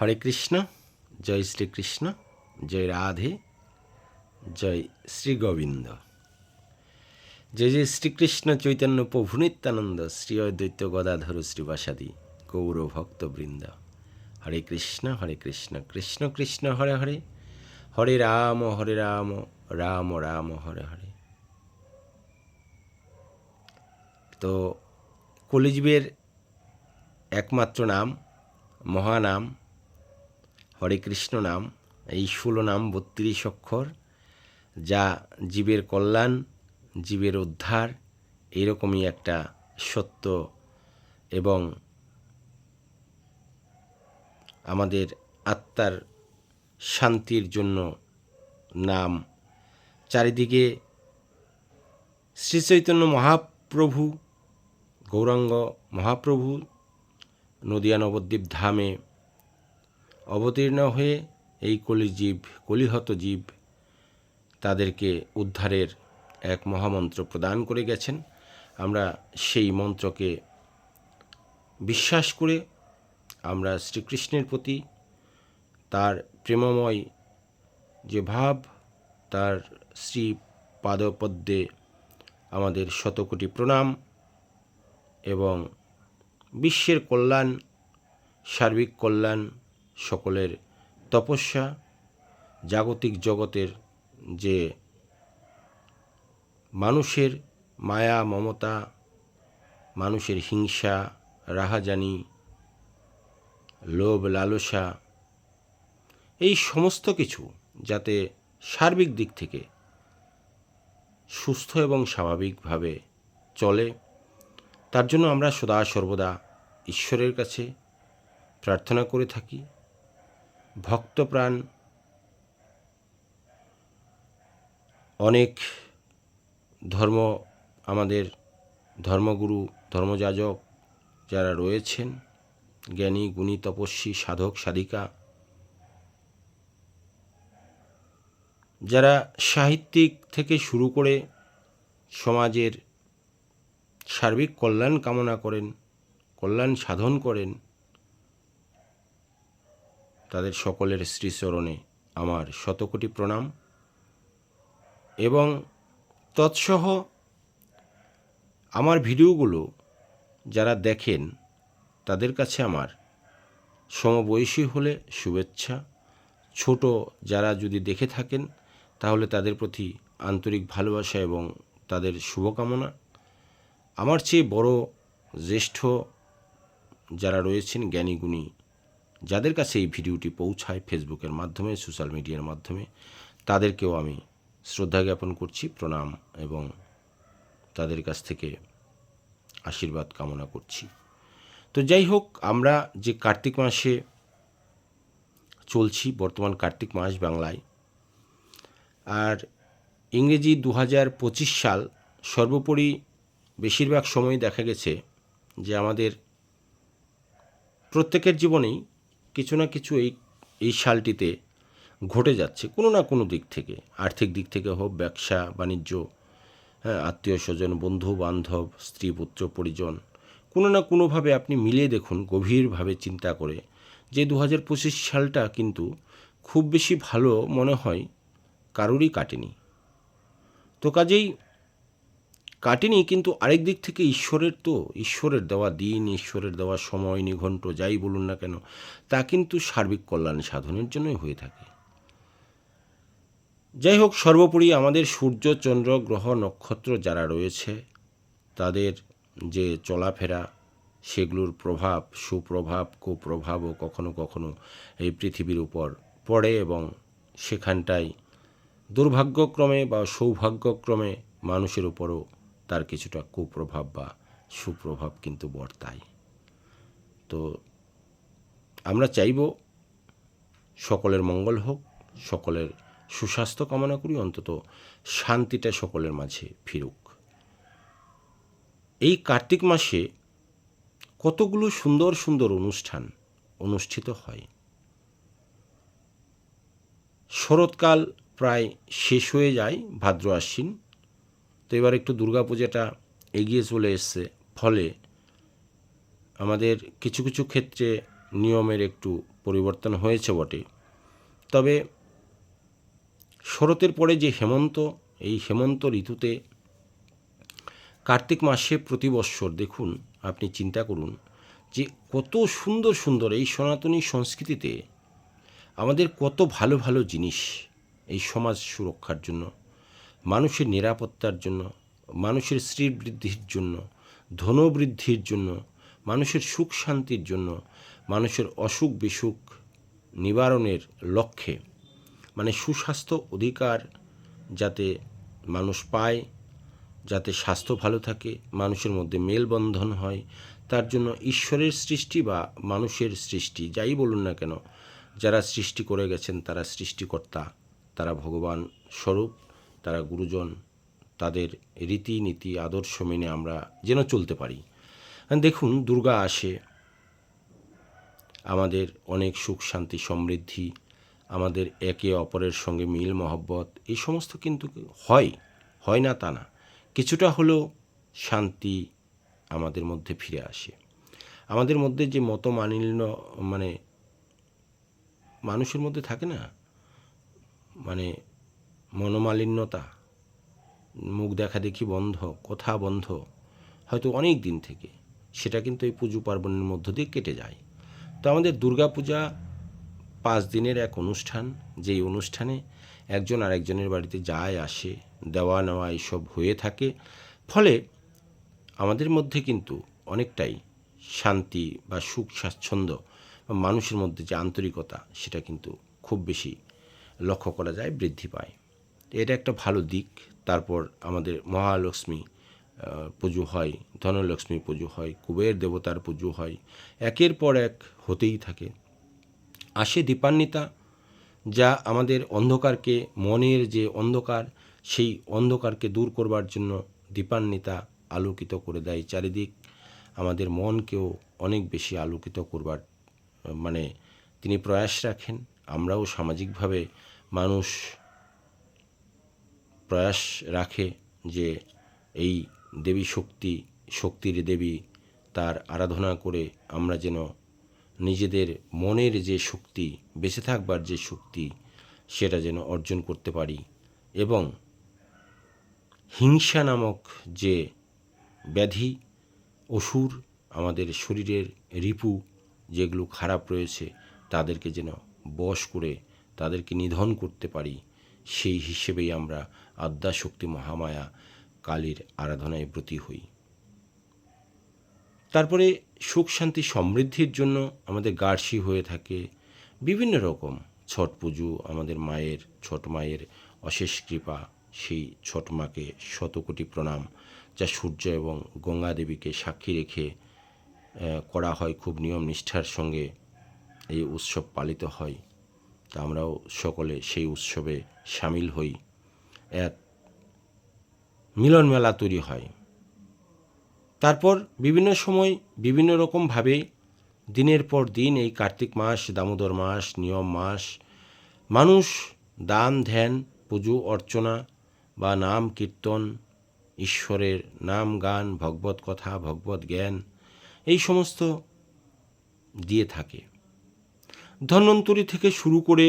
হরে কৃষ্ণ, জয় শ্রীকৃষ্ণ, জয় রাধে, জয় শ্রী গোবিন্দ জয় জয় শ্রীকৃষ্ণ চৈতন্য প্রভু নিত্যানন্দ, শ্রী অদ্বৈত গদাধর শ্রীবাসাদি, গৌর ভক্তবৃন্দ। হরে কৃষ্ণ হরে কৃষ্ণ কৃষ্ণ কৃষ্ণ, হরে হরে। হরে রাম হরে রাম রাম রাম, হরে হরে। তো কলিজবের একমাত্র নাম, মহানাম হরে কৃষ্ণ নাম। এই ষোলো নাম বত্রিশ অক্ষর, যা জীবের কল্যাণ, জীবের উদ্ধার, এরকমই একটা সত্য এবং আমাদের আত্মার শান্তির জন্য নাম। চারিদিকে শ্রীচৈতন্য মহাপ্রভু, গৌরাঙ্গ মহাপ্রভু, নদিয়া নবদ্বীপ ধামে অবতীর্ণ হয়ে এই কলিজীব কলিহত জীব তাদেরকে উদ্ধারের এক মহামন্ত্র প্রদান করে গেছেন। আমরা সেই মন্ত্রকে বিশ্বাস করে আমরা শ্রীকৃষ্ণের প্রতি তার প্রেমময় যে ভাব, তার শ্রী পাদপদ্মে আমাদের শতকোটি প্রণাম এবং বিশ্বের কল্যাণ, সার্বিক কল্যাণ সকলের তপস্যা, জাগতিক জগতের যে মানুষের মায়া, মমতা, মানুষের হিংসা, রাহাজানি, লোভ, লালসা, এই সমস্ত কিছু যাতে সার্বিক দিক থেকে সুস্থ এবং স্বাভাবিকভাবে চলে, তার জন্য আমরা সদা সর্বদা ঈশ্বরের কাছে প্রার্থনা করে থাকি। ভক্তপ্রাণ, অনেক ধর্ম, আমাদের ধর্মগুরু, ধর্মযাজক যারা রয়েছেন, জ্ঞানী, গুণী, তপস্বী, সাধক, সাধিকা, যারা সাহিত্যিক থেকে শুরু করে সমাজের সার্বিক কল্যাণ কামনা করেন, কল্যাণ সাধন করেন তাদের সকলের শ্রীচরণে আমার শতকোটি প্রণাম এবং তৎসহ আমার ভিডিওগুলো যারা দেখেন, তাদের কাছে আমার সমবয়সী হলে শুভেচ্ছা। ছোট যারা যদি দেখে থাকেন, তাহলে তাদের প্রতি আন্তরিক ভালোবাসা এবং তাদের শুভকামনা। আমার চেয়ে বড় জ্যেষ্ঠ যারা রয়েছেন জ্ঞানীগুণী যাদের কাছে এই ভিডিওটি পৌঁছায় ফেসবুকের মাধ্যমে, সোশ্যাল মিডিয়ার মাধ্যমে, তাদেরকেও আমি শ্রদ্ধা জ্ঞাপন করছি, প্রণাম এবং তাদের কাছ থেকে আশীর্বাদ কামনা করছি। তো যাই হোক, আমরা যে কার্তিক মাসে চলছি, বর্তমান কার্তিক মাস বাংলায়, আর ইংরেজি দু হাজার পঁচিশ সাল সর্বোপরি বেশিরভাগ সময় দেখা গেছে যে আমাদের প্রত্যেকের জীবনেই কিছু না কিছু এই এই সালটিতে ঘটে যাচ্ছে কোনো না কোনো দিক থেকে। আর্থিক দিক থেকে হোক, ব্যবসা, বাণিজ্য হ্যাঁ আত্মীয় স্বজন, বন্ধু, বান্ধব, স্ত্রী, পুত্র, পরিজন, কোনো না কোনোভাবে আপনি মিলিয়ে দেখুন, গভীরভাবে চিন্তা করে যে দু হাজার পঁচিশ সালটা কিন্তু খুব বেশি ভালো মনে হয় কারোরই কাটেনি। তো কাজেই কাটেনি, কিন্তু আরেক দিক থেকে ঈশ্বরের তো, ঈশ্বরের দেওয়া দিন, ঈশ্বরের দেওয়া সময়, নিঘণ্ট, যাই বলুন না কেন, তা কিন্তু সার্বিক কল্যাণ সাধনের জন্যই হয়ে থাকে। যাই হোক, সর্বোপরি আমাদের সূর্য, চন্দ্র, গ্রহ, নক্ষত্র যারা রয়েছে, তাদের যে চলাফেরা, সেগুলোর প্রভাব, সুপ্রভাব কুপ্রভাবও কখনো কখনো এই পৃথিবীর উপর পড়ে এবং সেখানটায় দুর্ভাগ্যক্রমে বা সৌভাগ্যক্রমে মানুষের উপরও তার কিছুটা কুপ্রভাব বা সুপ্রভাব কিন্তু বর্তায়। তো আমরা চাইব সকলের মঙ্গল হোক, সকলের সুস্বাস্থ্য কামনা করি, অন্তত শান্তিটা সকলের মাঝে ফিরুক। এই কার্তিক মাসে কতগুলো সুন্দর সুন্দর অনুষ্ঠান অনুষ্ঠিত হয়। শরৎকাল প্রায় শেষ হয়ে যায়, ভাদ্র আশ্বিন। এবার একটু দুর্গাপূজাটা এগিয়ে চলে এসছে। ফলে আমাদের কিছু কিছু ক্ষেত্রে নিয়মের একটু পরিবর্তন হয়েছে বটে। তবে শরতের পরে যে হেমন্ত, এই হেমন্ত ঋতুতে কার্তিক মাসে প্রতি বৎসর দেখুন, আপনি চিন্তা করুন যে কত সুন্দর সুন্দর এই সনাতনী সংস্কৃতিতে আমাদের কত ভালো ভালো জিনিস এই সমাজ সুরক্ষার জন্য মানুষের নিরাপত্তার জন্য, মানুষের স্ত্রীর বৃদ্ধির জন্য, ধনবৃদ্ধির জন্য, মানুষের সুখ শান্তির জন্য, মানুষের অসুখ বিসুখ নিবারণের লক্ষ্যে মানে সুস্বাস্থ্য অধিকার যাতে মানুষ পায়, যাতে স্বাস্থ্য ভালো থাকে, মানুষের মধ্যে মেলবন্ধন হয়, তার জন্য ঈশ্বরের সৃষ্টি বা মানুষের সৃষ্টি, যাই বলুন না কেন, যারা সৃষ্টি করে গেছেন তারা সৃষ্টিকর্তা, তারা ভগবান স্বরূপ। তারা গুরুজন, তাদের রীতিনীতি, আদর্শ মেনে আমরা যেন চলতে পারি। দেখুন, দুর্গা আসে, আমাদের অনেক সুখ, শান্তি, সমৃদ্ধি, আমাদের একে অপরের সঙ্গে মিল, মহব্বত, এই সমস্ত কিন্তু হয় হয় না তা না। কিছুটা হলেও শান্তি আমাদের মধ্যে ফিরে আসে। আমাদের মধ্যে যে মতমালিন্য মানে মানুষের মধ্যে থাকে না মানে মনোমালিন্যতা, মুখ দেখা দেখি বন্ধ, কথা বন্ধ, হয়তো অনেক দিন থেকে। সেটা কিন্তু এই পুজো পার্বণের মধ্য দিয়ে কেটে যায়। তো আমাদের দুর্গাপূজা পাঁচ দিনের এক অনুষ্ঠান। যেই অনুষ্ঠানে একজন আরেকজনের বাড়িতে যায়, আসে, দেওয়া নেওয়া এইসব হয়ে থাকে। ফলে আমাদের মধ্যে কিন্তু অনেকটাই শান্তি বা সুখ, স্বাচ্ছন্দ্য বা মানুষের মধ্যে যে আন্তরিকতা, সেটা কিন্তু খুব বেশি লক্ষ্য করা যায়, বৃদ্ধি পায়। এটা একটা ভালো দিক। তারপর আমাদের মহালক্ষ্মী পুজো হয়, ধনলক্ষ্মী পুজো হয়, কুবের দেবতার পুজো হয়, একের পর এক হতেই থাকে। আসে দীপান্বিতা, যা আমাদের অন্ধকারকে, মনের যে অন্ধকার, সেই অন্ধকারকে দূর করবার জন্য দীপান্বিতা আলোকিত করে দেয় চারিদিক। আমাদের মনকেও অনেক বেশি আলোকিত করবার মানে তিনি প্রয়াস রাখেন। আমরাও সামাজিকভাবে মানুষ প্রয়াস রাখে যে এই দেবী শক্তি, শক্তির দেবী তার আরাধনা করে আমরা যেন নিজেদের মনের যে শক্তি, বেঁচে থাকবার যে শক্তি, সেটা যেন অর্জন করতে পারি এবং হিংসা নামক যে ব্যাধি, অসুর আমাদের শরীরের রিপু যেগুলো খারাপ রয়েছে, তাদেরকে যেন বশ করে তাদেরকে নিধন করতে পারি। সেই হিসেবেই আমরা আদ্যাশক্তি মহামায়া কালীর আরাধনায় ব্রতী হই। তারপরে সুখ, শান্তি, সমৃদ্ধির জন্য আমাদের গার্সি হয়ে থাকে বিভিন্ন রকম ছট পুজো, আমাদের মায়ের, ছোট মায়ের অশেষ কৃপা, সেই ছোট মাকে শতকোটি প্রণাম যা সূর্য এবং গঙ্গা দেবীকে সাক্ষী রেখে করা হয়। খুব নিয়ম নিষ্ঠার সঙ্গে এই উৎসব পালিত হয়। তা আমরাও সকলে সেই উৎসবে সামিল হই। এক মিলন মেলা তৈরি হয়। তারপর বিভিন্ন সময় বিভিন্ন রকমভাবে দিনের পর দিন এই কার্তিক মাস, দামোদর মাস, নিয়ম মাস, মানুষ দান, ধ্যান, পুজো, অর্চনা বা নাম, কীর্তন, ঈশ্বরের নাম, গান, ভগবত কথা, ভগবত জ্ঞান এই সমস্ত দিয়ে থাকে। ধন্বন্তরী থেকে শুরু করে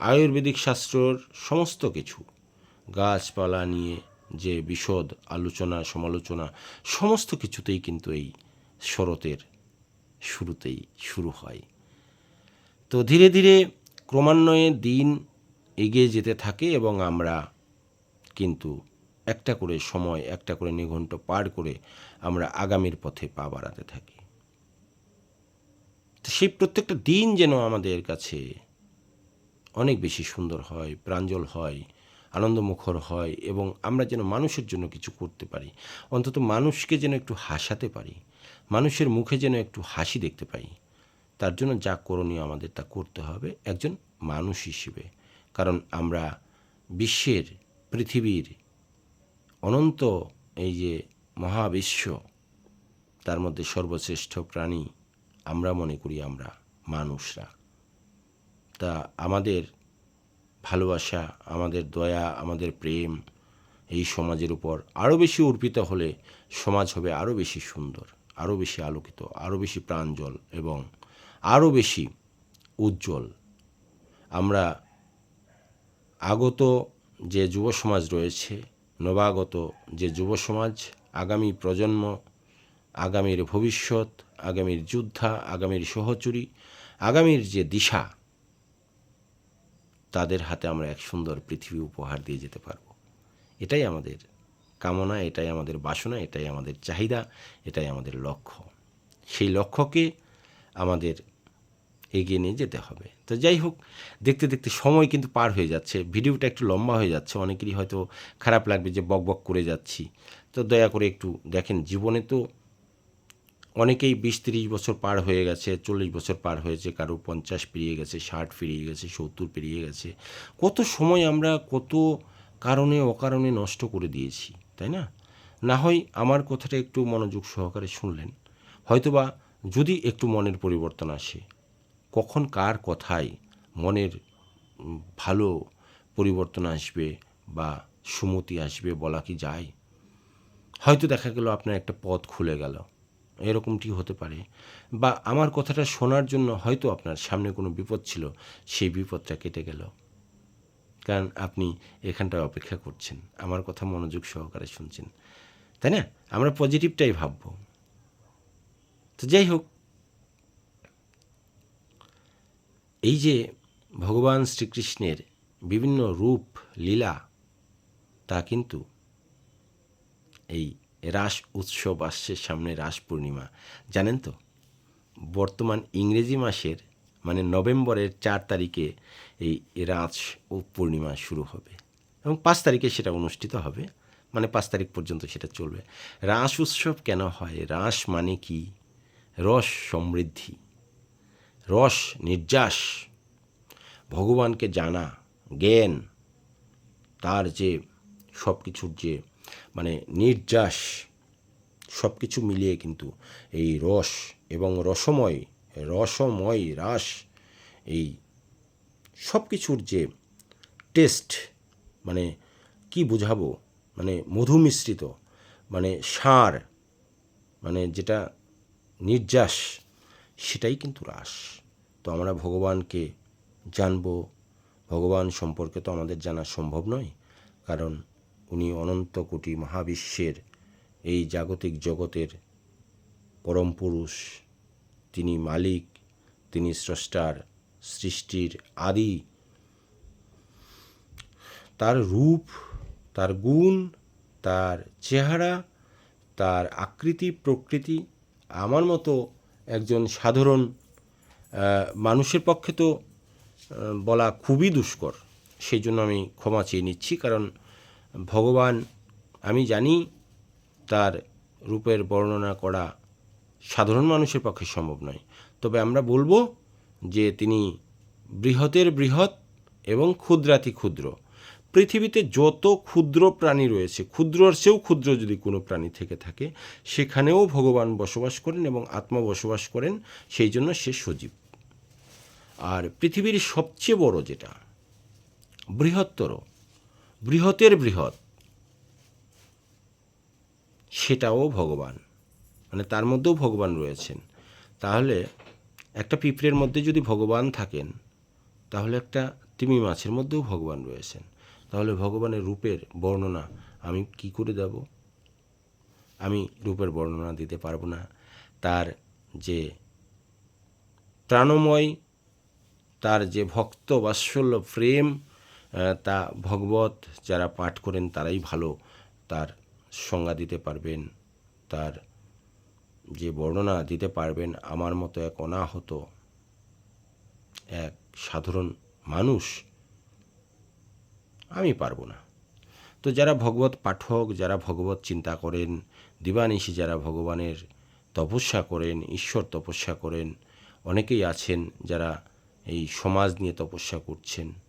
আয়ুর্বেদিক শাস্ত্রর সমস্ত কিছু, গাছপালা নিয়ে যে বিশদ আলোচনা, সমালোচনা, সমস্ত কিছুতেই কিন্তু এই শরতের শুরুতেই শুরু হয়। তো ধীরে ধীরে ক্রমান্বয়ে দিন এগিয়ে যেতে থাকে এবং আমরা কিন্তু একটা করে সময়, একটা করে নিঘণ্ট পার করে আমরা আগামীর পথে পা বাড়াতে থাকি। সেই প্রত্যেকটা দিন যেন আমাদের কাছে অনেক বেশি সুন্দর হয়, প্রাঞ্জল হয়, আনন্দমুখর হয় এবং আমরা যেন মানুষের জন্য কিছু করতে পারি। অন্তত মানুষকে যেন একটু হাসাতে পারি, মানুষের মুখে যেন একটু হাসি দেখতে পাই। তার জন্য যা করণীয় আমাদের তা করতে হবে একজন মানুষ হিসেবে। কারণ আমরা বিশ্বের, পৃথিবীর অনন্ত এই যে মহাবিশ্ব, তার মধ্যে সর্বশ্রেষ্ঠ প্রাণী আমরা মনে করি আমরা মানুষরা। তা আমাদের ভালোবাসা, আমাদের দয়া, আমাদের প্রেম এই সমাজের উপর আরও বেশি অর্পিত হলে সমাজ হবে আরও বেশি সুন্দর আরও বেশি আলোকিত আরও বেশি প্রাঞ্জল এবং আরও বেশি উজ্জ্বল। আমরা আগত যে যুব সমাজ রয়েছে, নবাগত যে যুব সমাজ, আগামী প্রজন্ম, আগামীর ভবিষ্যৎ আগামীর যোদ্ধা, আগামীর সহচরী, আগামীর যে দিশা, তাদের হাতে আমরা এক সুন্দর পৃথিবী উপহার দিয়ে যেতে পারব। এটাই আমাদের কামনা, এটাই আমাদের বাসনা, এটাই আমাদের চাহিদা, এটাই আমাদের লক্ষ্য। সেই লক্ষ্যকে আমাদের এগিয়ে নিয়ে যেতে হবে। তো যাই হোক, দেখতে দেখতে সময় কিন্তু পার হয়ে যাচ্ছে। ভিডিওটা একটু লম্বা হয়ে যাচ্ছে। অনেকেরই হয়তো খারাপ লাগবে যে বক বক করে যাচ্ছি। তো দয়া করে একটু দেখেন, জীবনে তো অনেকেই বিশ তিরিশ বছর পার হয়ে গেছে, চল্লিশ বছর পার হয়েছে, কারও পঞ্চাশ পেরিয়ে গেছে, ষাট পেরিয়ে গেছে, সত্তর পেরিয়ে গেছে। কত সময় আমরা কত কারণে, অকারণে নষ্ট করে দিয়েছি, তাই না? না হয় আমার কথাটা একটু মনোযোগ সহকারে শুনলেন। হয়তোবা যদি একটু মনের পরিবর্তন আসে, কখন কার কথায় মনের ভালো পরিবর্তন আসবে বা সুমতি আসবে বলা কি যায়? হয়তো দেখা গেল আপনার একটা পথ খুলে গেল। এরকমটি হতে পারে। বা আমার কথাটা শোনার জন্য হয়তো আপনার সামনে কোনো বিপদ ছিল, সেই বিপদটা কেটে গেল। কারণ আপনি এখানটায় অপেক্ষা করছেন, আমার কথা মনোযোগ সহকারে শুনছেন। তাই না? আমরা পজিটিভটাই ভাবব। তো যাই হোক, এই যে ভগবান শ্রীকৃষ্ণের বিভিন্ন রূপ, লীলা, তা কিন্তু এই রাস উৎসব আসছে সামনে রাস পূর্ণিমা। জানেন তো? বর্তমান ইংরেজি মাসের মানে নভেম্বরের চার তারিখে এই রাস ও পূর্ণিমা শুরু হবে। এবং পাঁচ তারিখে সেটা অনুষ্ঠিত হবে মানে পাঁচ তারিখ পর্যন্ত সেটা চলবে। রাস উৎসব কেন হয়? রাস মানে কি? রস সমৃদ্ধি। রস নির্যাস। ভগবানকে জানা, জ্ঞান। তার যে সব কিছুর যে মানে নির্যাস সব কিছু মিলিয়ে কিন্তু এই রস এবং রসময় রসময় রাস, এই সব কিছুর যে টেস্ট মানে কি বোঝাবো? মানে মধু মিশ্রিত মানে সার মানে যেটা নির্যাস, সেটাই কিন্তু রাস। তো আমরা ভগবানকে জানব, ভগবান সম্পর্কে তো আমাদের জানা সম্ভব নয়, কারণ উনি অনন্ত কোটি মহাবিশ্বের এই জাগতিক জগতের পরম পুরুষ। তিনি মালিক, তিনি স্রষ্টার, সৃষ্টির আদি। তার রূপ, তার গুণ, তার চেহারা, তার আকৃতি, প্রকৃতি আমার মতো একজন সাধারণ মানুষের পক্ষে তো বলা খুবই দুষ্কর। সেই জন্য আমি ক্ষমা চেয়ে নিচ্ছি, কারণ ভগবান, আমি জানি তার রূপের বর্ণনা করা সাধারণ মানুষের পক্ষে সম্ভব নয়। তবে আমরা বলব যে তিনি বৃহতের বৃহৎ এবং ক্ষুদ্রাতি ক্ষুদ্র। পৃথিবীতে যত ক্ষুদ্র প্রাণী রয়েছে, ক্ষুদ্রর চেয়েও ক্ষুদ্র যদি কোনো প্রাণী থেকে থাকে, সেখানেও ভগবান বসবাস করেন এবং আত্মা বসবাস করেন, সেই জন্য সে সজীব। আর পৃথিবীর সবচেয়ে বড় যেটা, বৃহত্তর বৃহতের বৃহৎ। সেটাও ভগবান। মানে তার মধ্যেও ভগবান রয়েছেন। তাহলে একটা পিঁপড়ের মধ্যে যদি ভগবান থাকেন, তাহলে একটা তিমি মাছের মধ্যেও ভগবান রয়েছেন। তাহলে ভগবানের রূপের বর্ণনা আমি কি করে দেব? আমি রূপের বর্ণনা দিতে পারব না। তার যে প্রাণময়, তার যে ভক্ত বাৎসল্য প্রেম তা ভগবত যারা পাঠ করেন তারাই ভালো তার সংজ্ঞা দিতে পারবেন, তার যে বর্ণনা দিতে পারবেন আমার মতো এক অনাহত, এক সাধারণ মানুষ আমি পারব না। তো যারা ভগবত পাঠক, যারা ভগবত চিন্তা করেন, দিবানিশি যারা ভগবানের তপস্যা করেন, ঈশ্বর তপস্যা করেন, অনেকেই আছেন যারা এই সমাজ নিয়ে তপস্যা করছেন।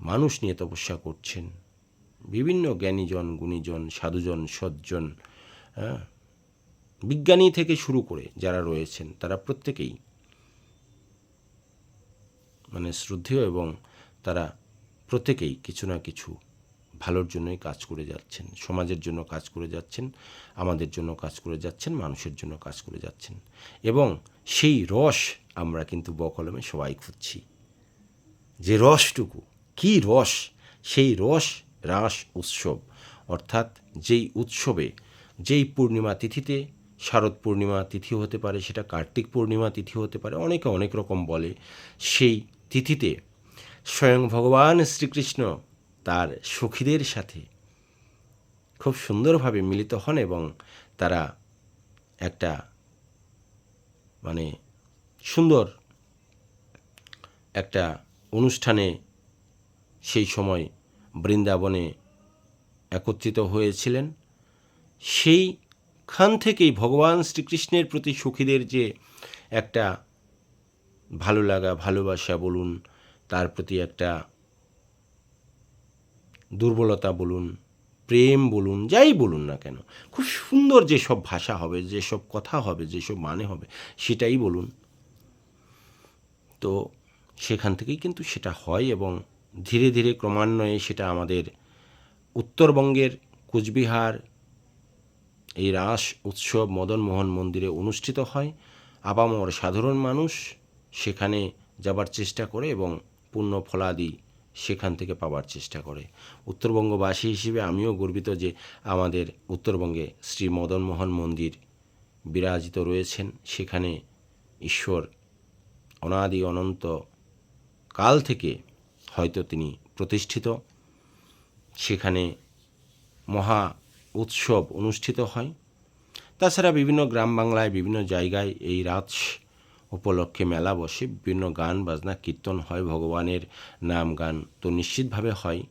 মানুষ নিয়ে তপস্যা করছেন। বিভিন্ন জ্ঞানীজন, গুণীজন, সাধুজন, সজ্জন হ্যাঁ বিজ্ঞানী থেকে শুরু করে যারা রয়েছেন, তারা প্রত্যেকেই মানে শ্রদ্ধেয় এবং তারা প্রত্যেকেই কিছু না কিছু ভালোর জন্যই কাজ করে যাচ্ছেন, সমাজের জন্য কাজ করে যাচ্ছেন, আমাদের জন্য কাজ করে যাচ্ছেন, মানুষের জন্য কাজ করে যাচ্ছেন। এবং সেই রস আমরা কিন্তু বকলমে সবাই খুঁজছি। যে রসটুকু কি রস? সেই রস রাস উৎসব। অর্থাৎ যেই উৎসবে, যেই পূর্ণিমা তিথিতে, শারদ পূর্ণিমা তিথি হতে পারে, সেটা কার্তিক পূর্ণিমা তিথি হতে পারে, অনেকে অনেক রকম বলে। সেই তিথিতে স্বয়ং ভগবান শ্রীকৃষ্ণ তার সখীদের সাথে খুব সুন্দরভাবে মিলিত হন এবং তারা একটা মানে সুন্দর একটা অনুষ্ঠানে সেই সময় বৃন্দাবনে একত্রিত হয়েছিলেন। সেইখান থেকেই ভগবান শ্রীকৃষ্ণের প্রতি সুখীদের যে একটা ভালো লাগা, ভালোবাসা বলুন, তার প্রতি একটা দুর্বলতা বলুন, প্রেম বলুন, যাই বলুন না কেন, খুব সুন্দর যেসব ভাষা হবে, যেসব কথা হবে, যেসব মানে হবে, সেটাই বলুন। তো সেখান থেকেই কিন্তু সেটা হয় এবং ধীরে ধীরে ক্রমান্বয়ে সেটা আমাদের উত্তরবঙ্গের কুচবিহার, এই রাস উৎসব মদনমোহন মন্দিরে অনুষ্ঠিত হয়। আবামর সাধারণ মানুষ সেখানে যাবার চেষ্টা করে এবং পূর্ণ ফলাদি সেখান থেকে পাওয়ার চেষ্টা করে। উত্তরবঙ্গবাসী হিসেবে আমিও গর্বিত যে আমাদের উত্তরবঙ্গে শ্রী মদনমোহন মন্দির বিরাজিত রয়েছেন। সেখানে ঈশ্বর অনাদি অনন্ত কাল থেকে হয়তো তিনি প্রতিষ্ঠিত। সেখানে মহা উৎসব অনুষ্ঠিত হয়। তাছাড়া বিভিন্ন গ্রাম বাংলায়, বিভিন্ন জায়গায় এই রাত উপলক্ষে মেলা বসে। বিভিন্ন গান, বাজনা, কীর্তন হয়, ভগবানের নাম গান তো নিশ্চিতভাবে হয়।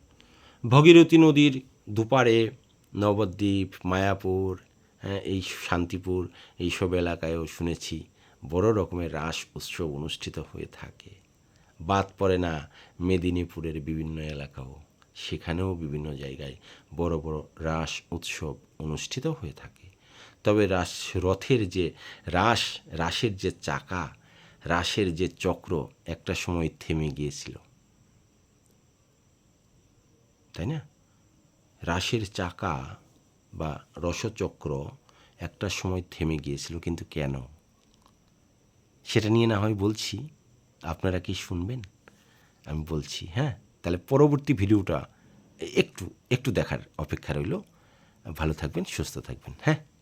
ভগীরথী নদীর দুপারে নবদ্বীপ, মায়াপুর হ্যাঁ এই শান্তিপুর, এইসব এলাকায়ও শুনেছি বড় রকমের রাস উৎসব অনুষ্ঠিত হয়ে থাকে। বাদ পড়ে না মেদিনীপুরের বিভিন্ন এলাকাও। সেখানেও বিভিন্ন জায়গায় বড় বড় রাস উৎসব অনুষ্ঠিত হয়ে থাকে। তবে রাস রথের যে রাস, রাসের যে চাকা, রাসের যে চক্র একটা সময় থেমে গিয়েছিল। তাই না? রাসের চাকা বা রসচক্র একটা সময় থেমে গিয়েছিল, কিন্তু কেন? সেটা নিয়ে না হয় বলছি। আপনারা কি শুনবেন? আমি বলছি হ্যাঁ তাহলে পরবর্তী ভিডিওটা একটু একটু দেখার অপেক্ষা রইল। ভালো থাকবেন, সুস্থ থাকবেন হ্যাঁ?